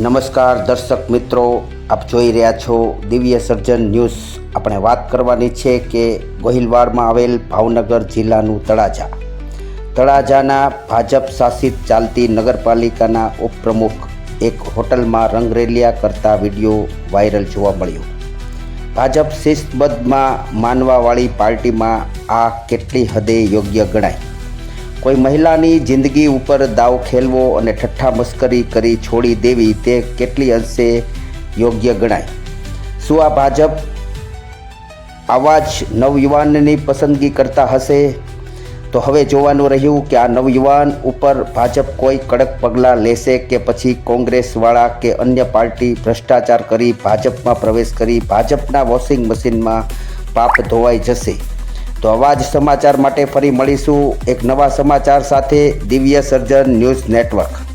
નમસ્કાર દર્શક મિત્રો, આપ જોઈ રહ્યા છો દિવ્ય સર્જન ન્યૂઝ. આપણે વાત કરવાની છે કે ગોહિલવાડમાં આવેલ ભાવનગર જિલ્લાનું તળાજા. તળાજાના ભાજપ શાસિત ચાલતી નગરપાલિકાના ઉપપ્રમુખ એક હોટલમાં રંગરેલિયા કરતા વીડિયો વાયરલ જોવા મળ્યો. ભાજપ શિસ્તબદ્ધમાં માનવાવાળી પાર્ટીમાં આ કેટલી હદે યોગ્ય ગણાય? કોઈ મહિલાની જિંદગી ઉપર દાવ ખેલવો અને ઠઠ્ઠા મસ્કરી કરી છોડી દેવી તે કેટલી અંશે યોગ્ય ગણાય? શું આ ભાજપ આવા જ નવયુવાનની પસંદગી કરતા હશે? તો હવે જોવાનું રહ્યું કે આ નવયુવાન ઉપર ભાજપ કોઈ કડક પગલાં લેશે કે પછી કોંગ્રેસવાળા કે અન્ય પાર્ટી ભ્રષ્ટાચાર કરી ભાજપમાં પ્રવેશ કરી ભાજપના વોશિંગ મશીનમાં પાપ ધોવાઈ જશે? તો આવા જ સમાચાર માટે ફરી મળીશું એક નવા સમાચાર સાથે દિવ્ય સર્જન ન્યૂઝ નેટવર્ક.